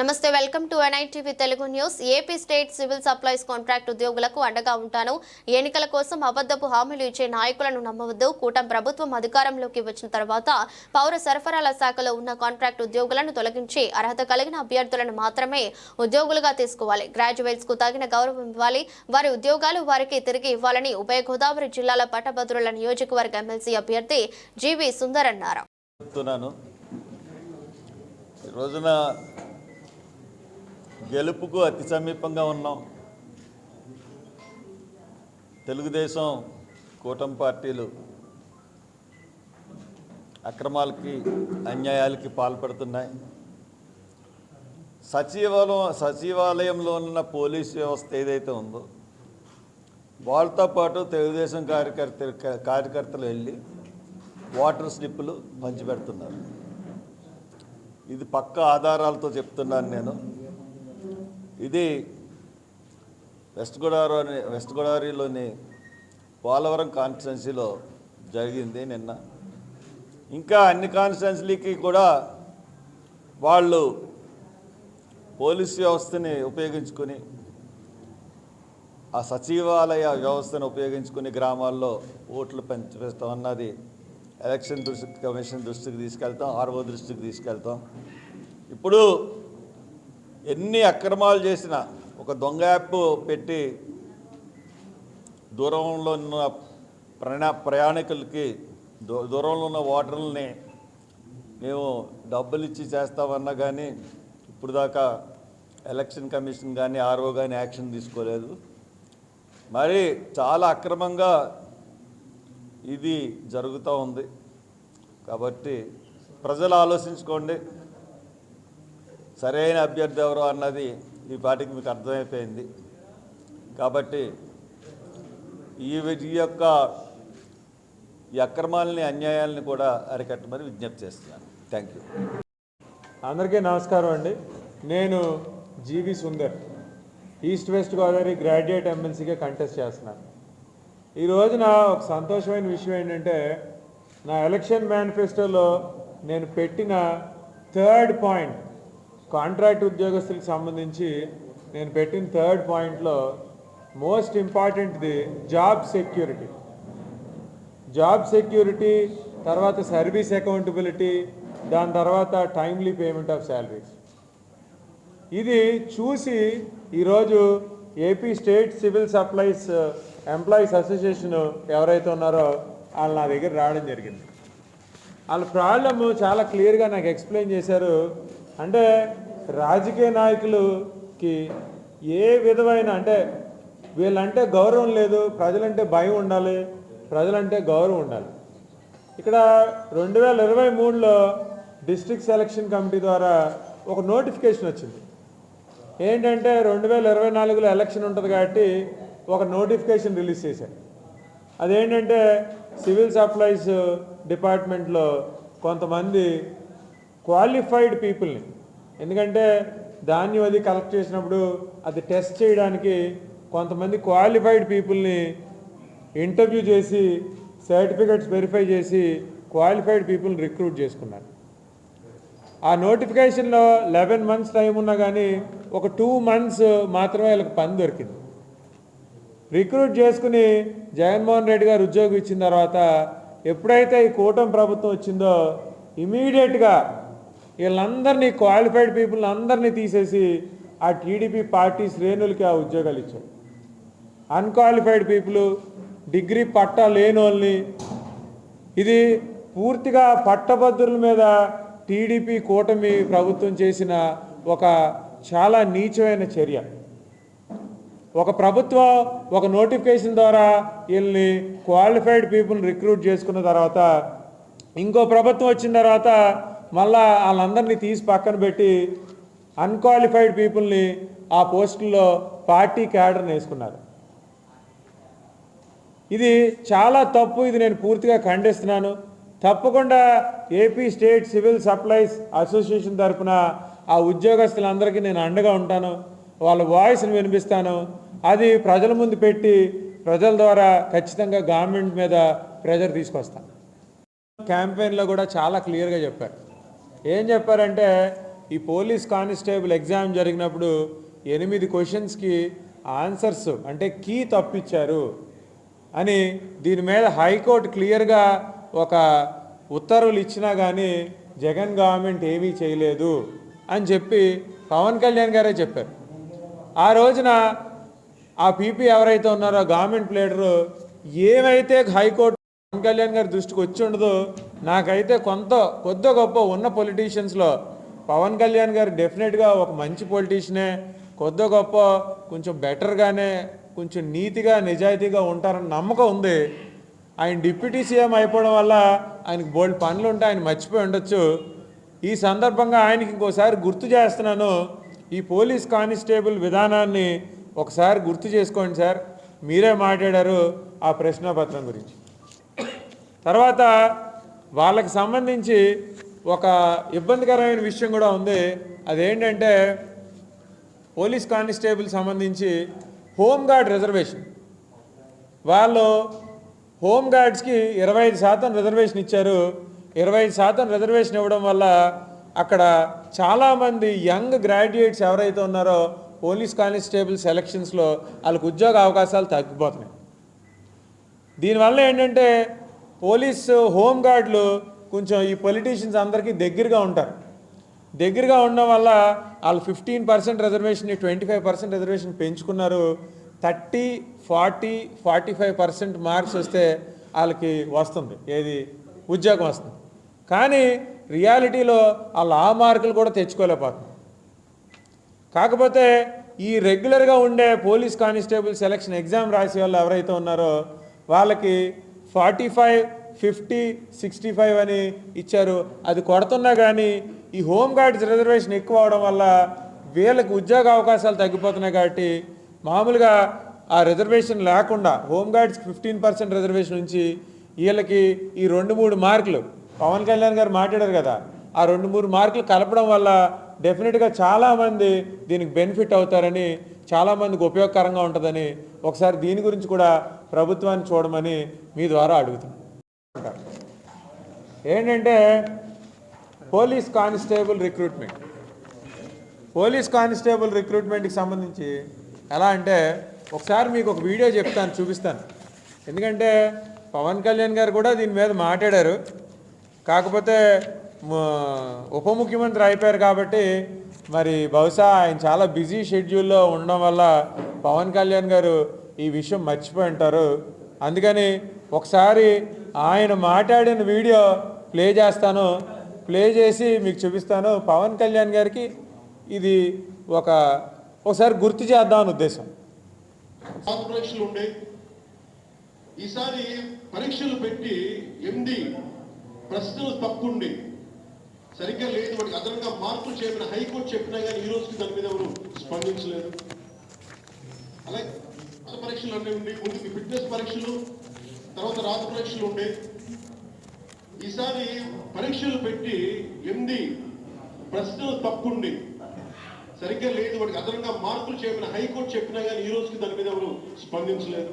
నమస్తే welcome to TV Telugu news. AP state civil supplies contract ఉద్యోగులకు అండగా ఉంటాను. ఎన్నికల కోసం అబద్ధపు హామీలు ఇచ్చే నాయకులను నమ్మవద్దు. కూటమి ప్రభుత్వం అధికారంలోకి వచ్చిన తర్వాత పౌర సరఫరాల శాఖలో ఉన్న కాంట్రాక్ట్ ఉద్యోగులను తొలగించి అర్హత కలిగిన అభ్యర్థులను మాత్రమే ఉద్యోగులుగా తీసుకోవాలి. గ్రాడ్యుయేట్స్కు తగిన గౌరవం ఇవ్వాలి. వారి ఉద్యోగాలు వారికి తిరిగి ఇవ్వాలని ఉభయ గోదావరి జిల్లాల పట్టభద్రుల నియోజకవర్గ ఎమ్మెల్సీ అభ్యర్థి జీవి సుందర్ అన్నారు. రోజున గెలుపుకు అతి సమీపంగా ఉన్నాం. తెలుగుదేశం కూటమి పార్టీలు అక్రమాలకి అన్యాయాలకి పాల్పడుతున్నాయి. సచివాలయం సచివాలయంలో ఉన్న పోలీస్ వ్యవస్థ ఏదైతే ఉందో వాళ్ళతో పాటు తెలుగుదేశం కార్యకర్త కార్యకర్తలు వెళ్ళి వాటర్ స్లిప్పులు పంచిపెడుతున్నారు. ఇది పక్క ఆధారాలతో చెప్తున్నాను నేను. ఇది వెస్ట్ గోదావరి వెస్ట్ గోదావరిలోని పోలవరం కాన్స్టిట్యున్సీలో జరిగింది నిన్న. ఇంకా అన్ని కాన్స్టిట్యున్సీలకి కూడా వాళ్ళు పోలీస్ వ్యవస్థని ఉపయోగించుకొని ఆ సచివాలయ వ్యవస్థను ఉపయోగించుకుని గ్రామాల్లో ఓట్లు పంచివేస్తాం అన్నది ఎలక్షన్ దృష్టి కమిషన్ దృష్టికి తీసుకెళ్తాం ఆర్ఓ దృష్టికి తీసుకెళ్తాం. ఇప్పుడు ఎన్ని అక్రమాలు చేసినా ఒక దొంగ యాప్ పెట్టి దూరంలో ఉన్న ప్రయాణ ప్రయాణికులకి దూ- దూరంలో ఉన్న ఓటర్లని మేము డబ్బులు ఇచ్చి చేస్తామన్నా కానీ ఇప్పుడు దాకా ఎలక్షన్ కమిషన్ కానీ ఆర్ఓ కానీ యాక్షన్ తీసుకోలేదు. మరి చాలా అక్రమంగా ఇది జరుగుతూ ఉంది. కాబట్టి ప్రజలు ఆలోచించుకోండి. సరైన అభ్యర్థి ఎవరు అన్నది ఈ పాటికి మీకు అర్థమైపోయింది. కాబట్టి ఈ ఈ యొక్క ఈ అక్రమాలని అన్యాయాలని కూడా అరికట్టమని విజ్ఞప్తి చేస్తున్నాను. థ్యాంక్ యూ అందరికీ నమస్కారం అండి. నేను GV Sundar east west Godavari graduate ఎమ్మెల్సీగా కంటెస్ట్ చేస్తున్నాను. ఈ రోజున ఒక సంతోషమైన విషయం ఏంటంటే నా ఎలక్షన్ మేనిఫెస్టోలో నేను పెట్టిన థర్డ్ పాయింట్ కాంట్రాక్ట్ ఉద్యోగస్తులకు సంబంధించి నేను పెట్టిన థర్డ్ పాయింట్లో మోస్ట్ ఇంపార్టెంట్ది జాబ్ సెక్యూరిటీ జాబ్ సెక్యూరిటీ తర్వాత సర్వీస్ అకౌంటబిలిటీ దాని తర్వాత టైమ్లీ పేమెంట్ ఆఫ్ శాలరీస్ ఇది చూసి ఈరోజు AP state civil supplies employees association ఎవరైతే ఉన్నారో వాళ్ళు నా దగ్గర రావడం జరిగింది. వాళ్ళ ప్రాబ్లమ్ చాలా క్లియర్గా నాకు ఎక్స్ప్లెయిన్ చేశారు. అంటే రాజకీయ నాయకులకి ఏ విధమైన అంటే వీళ్ళంటే గౌరవం లేదు ప్రజలంటే భయం ఉండాలి ప్రజలంటే గౌరవం ఉండాలి. ఇక్కడ రెండు వేల ఇరవై మూడులో డిస్ట్రిక్ట్ సెలక్షన్ కమిటీ ద్వారా ఒక నోటిఫికేషన్ వచ్చింది. ఏంటంటే రెండు వేల ఇరవై నాలుగులో ఎలక్షన్ ఉంటుంది కాబట్టి ఒక నోటిఫికేషన్ రిలీజ్ చేశారు. అదేంటంటే సివిల్ సప్లైస్ డిపార్ట్మెంట్లో కొంతమంది క్వాలిఫైడ్ పీపుల్ని. ఎందుకంటే ధాన్యం అది కలెక్ట్ చేసినప్పుడు అది టెస్ట్ చేయడానికి కొంతమంది క్వాలిఫైడ్ పీపుల్ని ఇంటర్వ్యూ చేసి సర్టిఫికెట్స్ వెరిఫై చేసి క్వాలిఫైడ్ పీపుల్ని రిక్రూట్ చేసుకున్నారు. ఆ నోటిఫికేషన్లో లెవెన్ మంత్స్ టైం ఉన్నా కానీ ఒక టూ మంత్స్ మాత్రమే వీళ్ళకి పని దొరికింది. రిక్రూట్ చేసుకుని జగన్మోహన్ రెడ్డి గారు ఉద్యోగం ఇచ్చిన తర్వాత ఎప్పుడైతే ఈ కూటమి ప్రభుత్వం వచ్చిందో ఇమీడియట్గా వీళ్ళందరినీ క్వాలిఫైడ్ పీపుల్ అందరినీ తీసేసి ఆ టీడీపీ పార్టీ శ్రేణులకి ఆ ఉద్యోగాలు ఇచ్చారు. అన్క్వాలిఫైడ్ పీపుల్ డిగ్రీ పట్టా లేని ఇది పూర్తిగా పట్టభద్రుల మీద టీడీపీ కూటమి ప్రభుత్వం చేసిన ఒక చాలా నీచమైన చర్య. ఒక ప్రభుత్వం ఒక నోటిఫికేషన్ ద్వారా వీళ్ళని క్వాలిఫైడ్ పీపుల్ని రిక్రూట్ చేసుకున్న తర్వాత ఇంకో ప్రభుత్వం వచ్చిన తర్వాత మళ్ళా వాళ్ళందరినీ తీసి పక్కన పెట్టి అన్క్వాలిఫైడ్ పీపుల్ని ఆ పోస్టుల్లో పార్టీ క్యాడర్ని వేసుకున్నారు. ఇది చాలా తప్పు ఇది నేను పూర్తిగా ఖండిస్తున్నాను. తప్పకుండా AP state civil supplies association తరఫున ఆ ఉద్యోగస్తులందరికీ నేను అండగా ఉంటాను. వాళ్ళ వాయిస్ని వినిపిస్తాను. అది ప్రజల ముందు పెట్టి ప్రజల ద్వారా ఖచ్చితంగా గవర్నమెంట్ మీద ప్రెజర్ తీసుకొస్తాం. క్యాంపెయిన్లో కూడా చాలా క్లియర్గా చెప్పారు. ఏం చెప్పారంటే ఈ పోలీస్ కానిస్టేబుల్ ఎగ్జామ్ జరిగినప్పుడు ఎనిమిది క్వశ్చన్స్కి ఆన్సర్స్ అంటే కీ తప్పిచ్చారు అని దీని మీద హైకోర్టు క్లియర్గా ఒక ఉత్తర్వులు ఇచ్చినా కానీ జగన్ గవర్నమెంట్ ఏమీ చేయలేదు అని చెప్పి పవన్ కళ్యాణ్ గారే చెప్పారు. ఆ రోజున ఆ పీపీ ఎవరైతే ఉన్నారో గవర్నమెంట్ లీడరు ఏమైతే హైకోర్టు పవన్ కళ్యాణ్ గారి దృష్టికి వచ్చి ఉండదో నాకైతే కొంత కొద్ది గొప్ప ఉన్న పొలిటీషియన్స్లో పవన్ కళ్యాణ్ గారు డెఫినెట్గా ఒక మంచి పొలిటీషియనే కొద్ది గొప్ప కొంచెం బెటర్గానే కొంచెం నీతిగా నిజాయితీగా ఉంటారని నమ్మకం ఉంది. ఆయన డిప్యూటీ సీఎం అయిపోవడం వల్ల ఆయనకు బోల్డ్ పనులు ఉంటే ఆయన మర్చిపోయి ఉండొచ్చు. ఈ సందర్భంగా ఆయనకి ఇంకోసారి గుర్తు చేస్తున్నాను ఈ పోలీస్ కానిస్టేబుల్ విధానాన్ని ఒకసారి గుర్తు చేసుకోండి సార్. మీరే మాట్లాడారు ఆ ప్రశ్నాపత్రం గురించి. తర్వాత వాళ్ళకి సంబంధించి ఒక ఇబ్బందికరమైన విషయం కూడా ఉంది. అదేంటంటే పోలీస్ కానిస్టేబుల్ సంబంధించి హోంగార్డ్ రిజర్వేషన్. వాళ్ళు హోమ్ గార్డ్స్కి ఇరవై ఐదు శాతం రిజర్వేషన్ ఇచ్చారు. ఇరవై ఐదు శాతం రిజర్వేషన్ ఇవ్వడం వల్ల అక్కడ చాలామంది యంగ్ గ్రాడ్యుయేట్స్ ఎవరైతే ఉన్నారో పోలీస్ కానిస్టేబుల్ సెలక్షన్స్లో వాళ్ళకు ఉద్యోగ అవకాశాలు తగ్గిపోతున్నాయి. దీనివల్ల ఏంటంటే పోలీస్ హోంగార్డులు కొంచెం ఈ పొలిటీషియన్స్ అందరికీ దగ్గరగా ఉంటారు. దగ్గరగా ఉండడం వల్ల వాళ్ళు fifteen percent reservation twenty five percent reservation పెంచుకున్నారు. Thirty forty forty five percent marks వస్తే వాళ్ళకి వస్తుంది ఏది ఉద్యోగం వస్తుంది. కానీ రియాలిటీలో వాళ్ళు ఆ మార్కులు కూడా తెచ్చుకోలేకపోతుంది కాకపోతే ఈ రెగ్యులర్గా ఉండే పోలీస్ కానిస్టేబుల్ సెలక్షన్ ఎగ్జామ్ రాసే వాళ్ళు ఎవరైతే ఉన్నారో వాళ్ళకి forty five fifty sixty five అని ఇచ్చారు. అది కొడుతున్నా కానీ ఈ హోమ్ గార్డ్స్ రిజర్వేషన్ ఎక్కువ అవడం వల్ల వీళ్ళకి ఉద్యోగ అవకాశాలు తగ్గిపోతున్నాయి కాబట్టి మామూలుగా ఆ రిజర్వేషన్ లేకుండా హోంగార్డ్స్కి ఫిఫ్టీన్ పర్సెంట్ రిజర్వేషన్ నుంచి వీళ్ళకి ఈ రెండు మూడు మార్కులు పవన్ కళ్యాణ్ గారు మాట్లాడారు కదా ఆ రెండు మూడు మార్కులు కలపడం వల్ల డెఫినెట్గా చాలామంది దీనికి బెనిఫిట్ అవుతారని చాలామందికి ఉపయోగకరంగా ఉంటుందని ఒకసారి దీని గురించి కూడా ప్రభుత్వాన్ని చూడమని మీ ద్వారా అడుగుతున్నాను ఏంటంటే police constable recruitment. Police constable రిక్రూట్మెంట్కి సంబంధించి ఎలా అంటే ఒకసారి మీకు ఒక వీడియో చెప్తాను చూపిస్తాను. ఎందుకంటే పవన్ కళ్యాణ్ గారు కూడా దీని మీద మాట్లాడారు. కాకపోతే ఉప ముఖ్యమంత్రి అయిపోయారు కాబట్టి మరి బహుశా ఆయన చాలా బిజీ షెడ్యూల్లో ఉండడం వల్ల పవన్ కళ్యాణ్ గారు ఈ విషయం మర్చిపోయి ఉంటారు. అందుకని ఒకసారి ఆయన మాట్లాడిన వీడియో ప్లే చేస్తాను. ప్లే చేసి మీకు చూపిస్తాను. పవన్ కళ్యాణ్ గారికి ఇది ఒక ఒకసారి గుర్తు చేద్దామని ఉద్దేశం. పరీక్షలు ఉండే ఈసారి పరీక్షలు పెట్టి ఎండి ప్రశ్నలు తప్పుండి. సరిగ్గా లేదు వాడికి అదనంగా మార్పులు చేయమని హైకోర్టు చెప్పినా కానీ ఈ రోజుకి దాని మీద ఎవరు స్పందించలేదు అలాగే పాత పరీక్షలు అన్నీ ఉండి ముందుకి ఫిట్నెస్ పరీక్షలు తర్వాత రాత పరీక్షలు ఉండే. ఈసారి పరీక్షలు పెట్టి ఎనిమిది ప్రశ్నలు తప్పుండి. సరిగ్గా లేదు వాడికి అదనంగా మార్పులు చేయమని హైకోర్టు చెప్పినా కానీ ఈ రోజుకి దాని మీద ఎవరు స్పందించలేదు